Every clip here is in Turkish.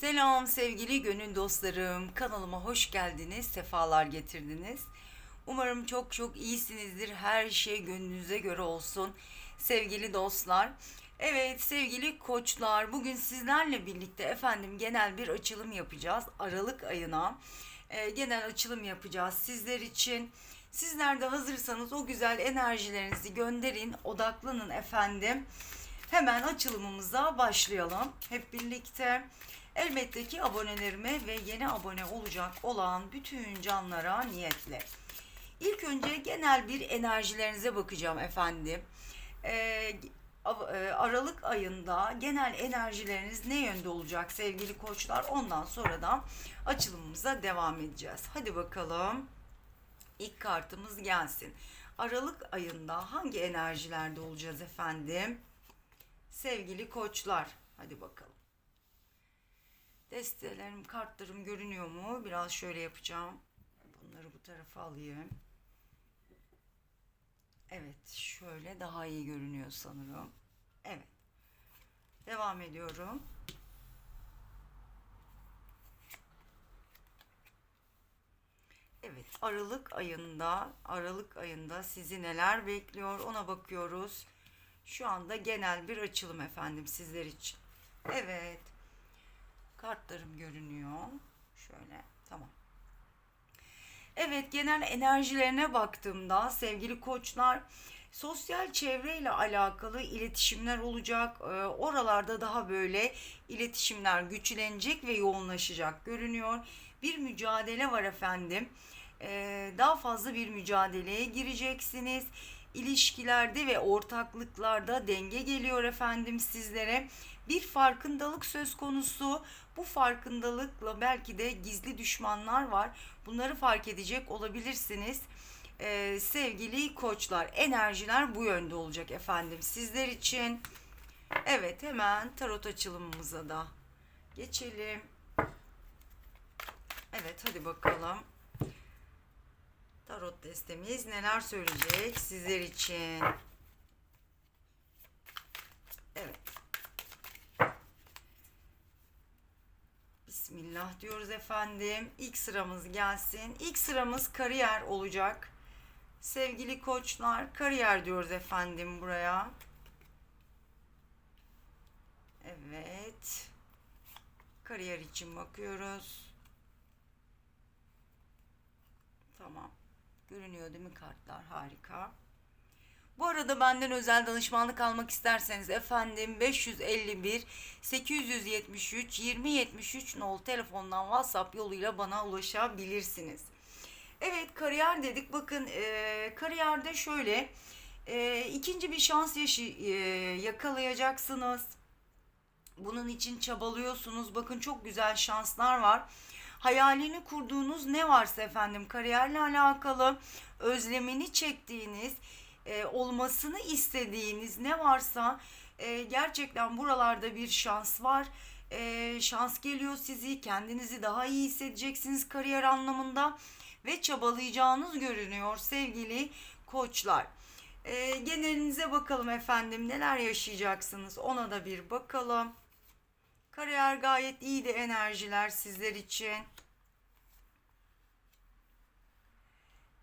Selam sevgili gönül dostlarım. Kanalıma hoş geldiniz, sefalar getirdiniz. Umarım çok çok iyisinizdir. Her şey gönlünüze göre olsun. Sevgili dostlar. Evet sevgili koçlar bugün sizlerle birlikte efendim genel bir açılım yapacağız. Aralık ayına e, genel açılım yapacağız sizler için. Sizler de hazırsanız o güzel enerjilerinizi gönderin, odaklanın efendim. Hemen açılımımıza başlayalım hep birlikte. Elbette ki abonelerime ve yeni abone olacak olan bütün canlara niyetle. İlk önce genel bir enerjilerinize bakacağım efendim. Ee, e, Aralık ayında genel enerjileriniz ne yönde olacak sevgili koçlar? Ondan sonra da açılımımıza devam edeceğiz. Hadi bakalım. İlk kartımız gelsin. Aralık ayında hangi enerjilerde olacağız efendim? Sevgili koçlar, hadi bakalım. Destelerim, kartlarım görünüyor mu? Biraz şöyle yapacağım. Bunları bu tarafa alayım. Evet, şöyle daha iyi görünüyor sanırım. Evet. Devam ediyorum. Evet, Aralık ayında, Aralık ayında sizi neler bekliyor ona bakıyoruz. Şu anda genel bir açılım efendim sizler için. Evet. Kartlarım görünüyor. Şöyle, tamam. Evet, genel enerjilerine baktığımda sevgili koçlar, sosyal çevreyle alakalı iletişimler olacak. Ee, oralarda daha böyle iletişimler güçlenecek ve yoğunlaşacak görünüyor. Bir mücadele var efendim. Ee, daha fazla bir mücadeleye gireceksiniz. İlişkilerde ve ortaklıklarda denge geliyor efendim sizlere. Bir farkındalık söz konusu. Bu farkındalıkla belki de gizli düşmanlar var. Bunları fark edecek olabilirsiniz. Ee, sevgili koçlar, enerjiler bu yönde olacak efendim sizler için. Evet, hemen tarot açılımımıza da geçelim. Evet, hadi bakalım. Tarot destemiz neler söyleyecek sizler için? Evet. Bismillah diyoruz efendim. İlk sıramız gelsin. İlk sıramız kariyer olacak. Sevgili koçlar, kariyer diyoruz efendim buraya. Evet. Kariyer için bakıyoruz. Tamam. Görünüyor değil mi kartlar? Harika. Bu arada benden özel danışmanlık almak isterseniz efendim 551 873 2073 nol telefondan WhatsApp yoluyla bana ulaşabilirsiniz. Evet kariyer dedik. Bakın e, kariyerde şöyle e, ikinci bir şans yaşı, e, yakalayacaksınız. Bunun için çabalıyorsunuz. Bakın çok güzel şanslar var. Hayalini kurduğunuz ne varsa efendim kariyerle alakalı özlemini çektiğiniz, e, olmasını istediğiniz ne varsa e, gerçekten buralarda bir şans var. E, şans geliyor sizi, kendinizi daha iyi hissedeceksiniz kariyer anlamında ve çabalayacağınız görünüyor sevgili koçlar. E, genelinize bakalım efendim neler yaşayacaksınız ona da bir bakalım. Kariyer gayet iyi de enerjiler sizler için.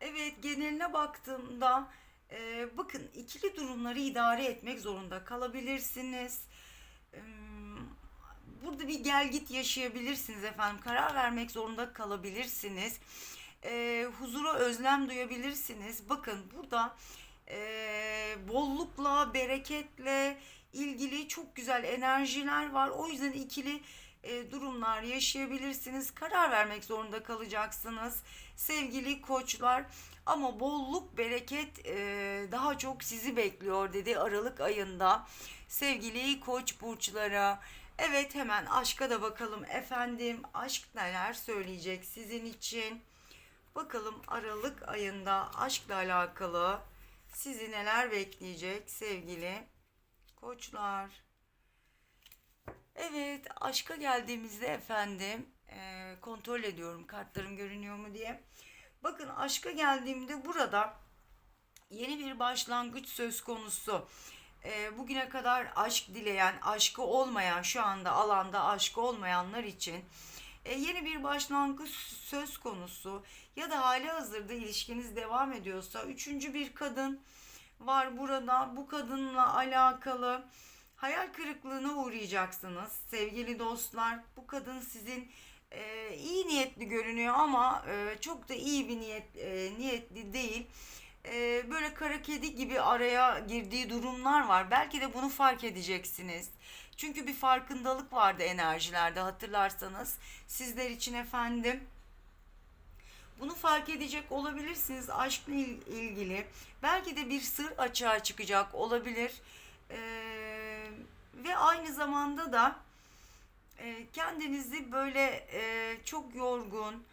Evet geneline baktığımda e, bakın ikili durumları idare etmek zorunda kalabilirsiniz. E, burada bir gel git yaşayabilirsiniz efendim. Karar vermek zorunda kalabilirsiniz. E, huzura özlem duyabilirsiniz. Bakın burada e, bollukla, bereketle ilgili çok güzel enerjiler var. O yüzden ikili e, durumlar yaşayabilirsiniz. Karar vermek zorunda kalacaksınız sevgili koçlar. Ama bolluk, bereket e, daha çok sizi bekliyor dedi Aralık ayında. Sevgili koç burçlara. Evet hemen aşka da bakalım efendim. Aşk neler söyleyecek sizin için? Bakalım Aralık ayında aşkla alakalı sizi neler bekleyecek sevgili koçlar. Evet aşka geldiğimizde efendim e, kontrol ediyorum kartlarım görünüyor mu diye. Bakın aşka geldiğimde burada yeni bir başlangıç söz konusu. e, bugüne kadar aşk dileyen, aşkı olmayan, şu anda alanda aşkı olmayanlar için e, yeni bir başlangıç söz konusu ya da hali hazırda ilişkiniz devam ediyorsa üçüncü bir kadın var burada. Bu kadınla alakalı hayal kırıklığına uğrayacaksınız sevgili dostlar. Bu kadın sizin e, iyi niyetli görünüyor ama e, çok da iyi bir niyet e, niyetli değil. E, böyle kara kedi gibi araya girdiği durumlar var. Belki de bunu fark edeceksiniz. Çünkü bir farkındalık vardı enerjilerde hatırlarsanız. Sizler için efendim. Bunu fark edecek olabilirsiniz aşkla il- ilgili. Belki de bir sır açığa çıkacak olabilir. Ee, ve aynı zamanda da e, kendinizi böyle e, çok yorgun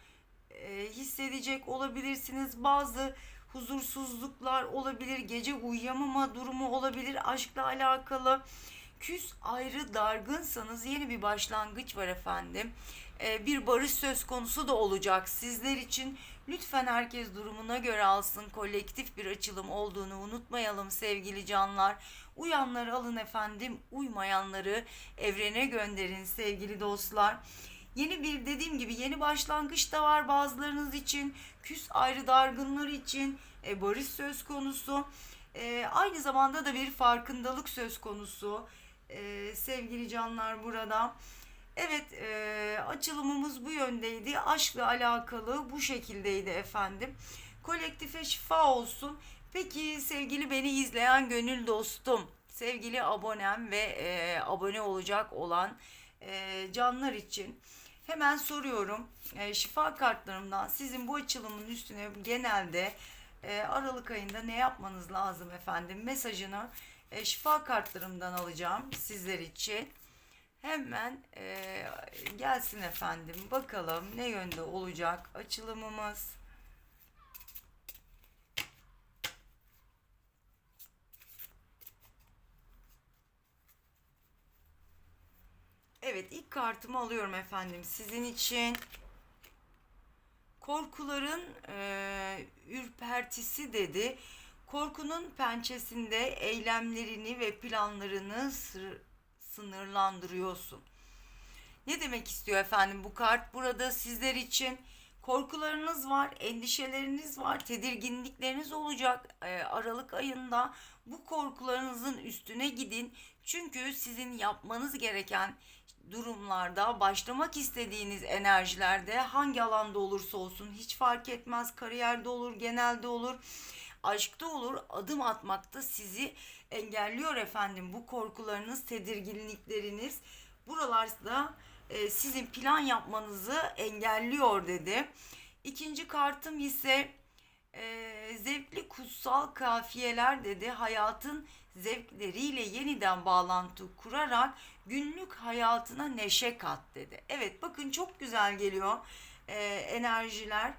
e, hissedecek olabilirsiniz. Bazı huzursuzluklar olabilir, gece uyuyamama durumu olabilir aşkla alakalı. Küs ayrı dargınsanız yeni bir başlangıç var efendim. E, bir barış söz konusu da olacak sizler için. Lütfen herkes durumuna göre alsın. Kolektif bir açılım olduğunu unutmayalım sevgili canlar. Uyanları alın efendim, uymayanları evrene gönderin sevgili dostlar. Yeni bir dediğim gibi yeni başlangıç da var bazılarınız için. Küs ayrı dargınlar için e, barış söz konusu. E, aynı zamanda da bir farkındalık söz konusu. E, sevgili canlar burada. Evet e, açılımımız bu yöndeydi. Aşkla alakalı bu şekildeydi efendim. Kolektife şifa olsun. Peki sevgili beni izleyen gönül dostum, sevgili abonem ve e, abone olacak olan e, canlar için hemen soruyorum. E, şifa kartlarımdan sizin bu açılımın üstüne genelde e, Aralık ayında ne yapmanız lazım efendim mesajını e, şifa kartlarımdan alacağım sizler için. Hemen e, gelsin efendim bakalım ne yönde olacak açılımımız. Evet ilk kartımı alıyorum efendim sizin için. Korkuların e, ürpertisi dedi. Korkunun pençesinde eylemlerini ve planlarını sınırlandırıyorsun. Ne demek istiyor efendim bu kart? Burada sizler için korkularınız var, endişeleriniz var, tedirginlikleriniz olacak e, Aralık ayında. Bu korkularınızın üstüne gidin. Çünkü sizin yapmanız gereken durumlarda, başlamak istediğiniz enerjilerde hangi alanda olursa olsun hiç fark etmez. Kariyerde olur, genelde olur, aşkta olur. Adım atmakta sizi engelliyor efendim. Bu korkularınız, tedirginlikleriniz buralarda e, sizin plan yapmanızı engelliyor dedi. İkinci kartım ise e, zevkli kutsal kafiyeler dedi. Hayatın zevkleriyle yeniden bağlantı kurarak günlük hayatına neşe kat dedi. Evet bakın çok güzel geliyor e, enerjiler.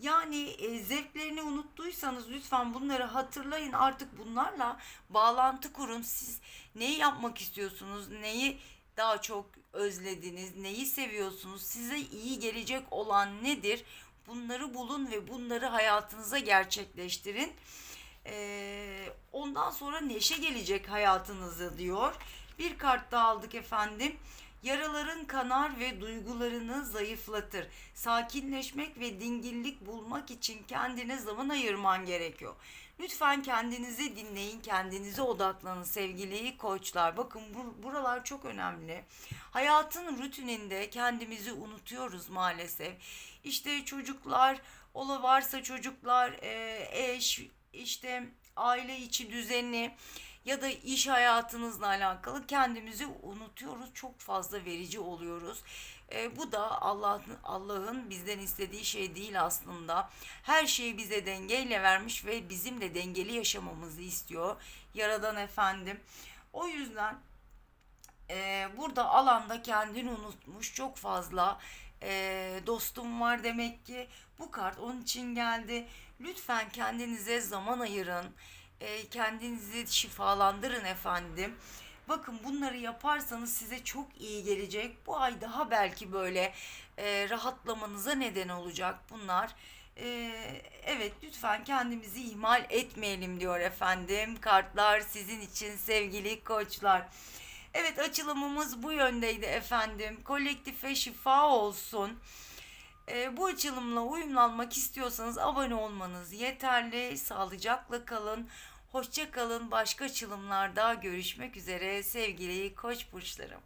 Yani e, zevklerini unuttuysanız lütfen bunları hatırlayın. Artık bunlarla bağlantı kurun. Siz neyi yapmak istiyorsunuz? Neyi daha çok özlediniz? Neyi seviyorsunuz? Size iyi gelecek olan nedir? Bunları bulun ve bunları hayatınıza gerçekleştirin. Ee, ondan sonra neşe gelecek hayatınıza diyor. Bir kart daha aldık efendim. Yaraların kanar ve duygularını zayıflatır. Sakinleşmek ve dingillik bulmak için kendine zaman ayırman gerekiyor. Lütfen kendinizi dinleyin, kendinize odaklanın sevgili koçlar. Bakın bu, buralar çok önemli. Hayatın rutininde kendimizi unutuyoruz maalesef. İşte çocuklar, ola varsa çocuklar, e, eş, işte aile içi düzeni ya da iş hayatınızla alakalı kendimizi unutuyoruz. Çok fazla verici oluyoruz. E, bu da Allah'ın Allah'ın bizden istediği şey değil aslında. Her şeyi bize dengeyle vermiş ve bizim de dengeli yaşamamızı istiyor. Yaradan efendim. O yüzden e, burada alanda kendini unutmuş çok fazla e, dostum var demek ki. Bu kart onun için geldi. Lütfen kendinize zaman ayırın. E, kendinizi şifalandırın efendim. Bakın bunları yaparsanız size çok iyi gelecek. Bu ay daha belki böyle e, rahatlamanıza neden olacak bunlar. Ee, evet lütfen kendimizi ihmal etmeyelim diyor efendim. Kartlar sizin için sevgili koçlar. Evet açılımımız bu yöndeydi efendim. Kolektife şifa olsun. Ee, bu açılımla uyumlanmak istiyorsanız abone olmanız yeterli. Sağlıcakla kalın. Hoşça kalın. Başka açılımlarda görüşmek üzere sevgili koç burçlarım.